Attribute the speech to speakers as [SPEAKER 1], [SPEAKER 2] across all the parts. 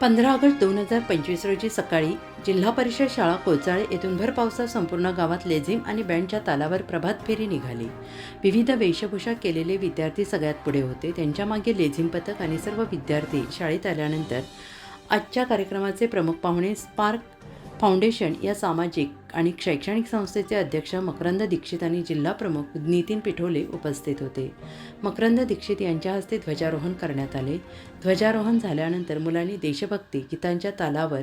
[SPEAKER 1] पंधरा ऑगस्ट दोन हजार पंचवीस रोजी सकाळी जिल्हा परिषद शाळा कोचाळे येथून भर पावसात संपूर्ण गावात लेझिम आणि बँडच्या तालावर प्रभात फेरी निघाली. विविध वेशभूषा केलेले विद्यार्थी सगळ्यात पुढे होते. त्यांच्या मागे लेझिम पथक आणि सर्व विद्यार्थी शाळेत आल्यानंतर आजच्या कार्यक्रमाचे प्रमुख पाहुणे स्पार्क फाउंडेशन या सामाजिक आणि शैक्षणिक संस्थेचे अध्यक्ष मकरंद दीक्षित आणि जिल्हा प्रमुख नितीन पिठोले उपस्थित होते. मकरंद दीक्षित यांच्या हस्ते ध्वजारोहण करण्यात आले. ध्वजारोहण झाल्यानंतर मुलांनी देशभक्ती गीतांच्या तालावर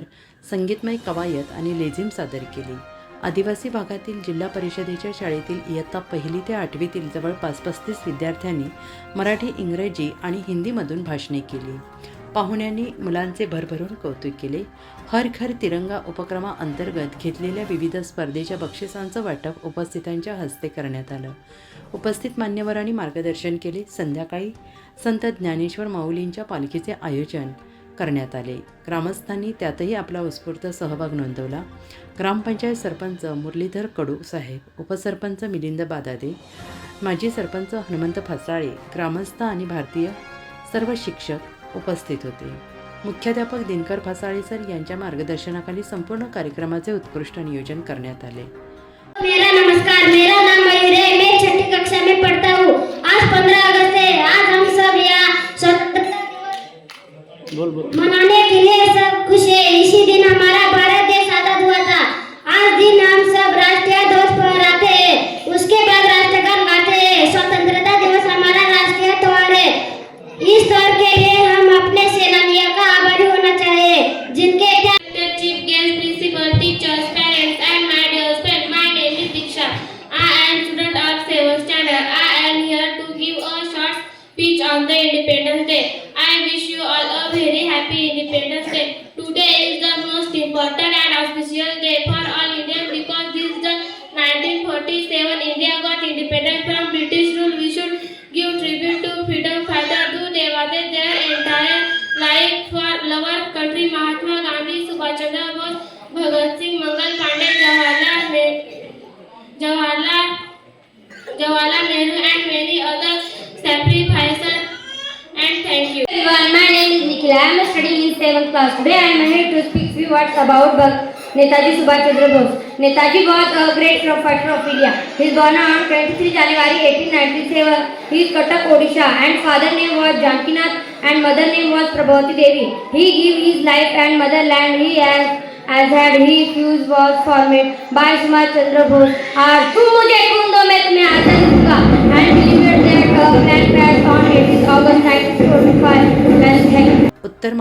[SPEAKER 1] संगीतमय कवायत आणि लेझिम सादर केली. आदिवासी भागातील जिल्हा परिषदेच्या शाळेतील इयत्ता पहिली ते आठवीतील जवळपास पस्तीस विद्यार्थ्यांनी मराठी इंग्रजी आणि हिंदीमधून भाषणे केली. पाहुण्यांनी मुलांचे भरभरून कौतुक केले. हर घर तिरंगा उपक्रमाअंतर्गत घेतलेल्या विविध स्पर्धेच्या बक्षिसांचं वाटप उपस्थितांच्या हस्ते करण्यात आलं. उपस्थित मान्यवरांनी मार्गदर्शन केले. संध्याकाळी संत ज्ञानेश्वर माऊलींच्या पालखीचे आयोजन करण्यात आले. ग्रामस्थांनी त्यातही आपला उत्स्फूर्त सहभाग नोंदवला. ग्रामपंचायत सरपंच मुरलीधर कडू साहेब उपसरपंच मिलिंद बादादे माजी सरपंच हनुमंत फसाळे ग्रामस्थ आणि भारतीय सर्व शिक्षक उपस्थित होते. मुख्याध्यापक दिनकर फसाळे सर यांच्या मार्गदर्शनाखाली संपूर्ण कार्यक्रमाचे उत्कृष्ट नियोजन करण्यात आले.
[SPEAKER 2] मेरा नमस्कार मेरा नाम मयूर है मैं छठी कक्षा में पढ़ता हूँ। आज पंद्रह अगस्त है आज हम सब यहाँ स्वतंत्रता दिवस मनाने के लिए सब खुश है। इसी दिन हमारा भारत देश आजाद हुआ था। आज दिन हम सब
[SPEAKER 3] on the Independence Day. I wish you all a very happy Independence Day. Today is the most important and auspicious day for all Indians because this is the 1947 India got independence from British rule. We should give tribute to freedom fighters who devoted their entire life for our country. Mahatma
[SPEAKER 2] I am studying in 7th class. Today I am here to speak few words about Netaji Subhash Chandra Bose. Netaji was a great fighter of India. He was born on 23 January 1897. He is Cuttack, Odisha and father name was Jankinath and mother name was Prabhavati Devi. He gave his life and motherland he has as had he fuse was formed by Subhash Chandra Bose. और तुम मुझे खून दो मैं तुम्हें आजादी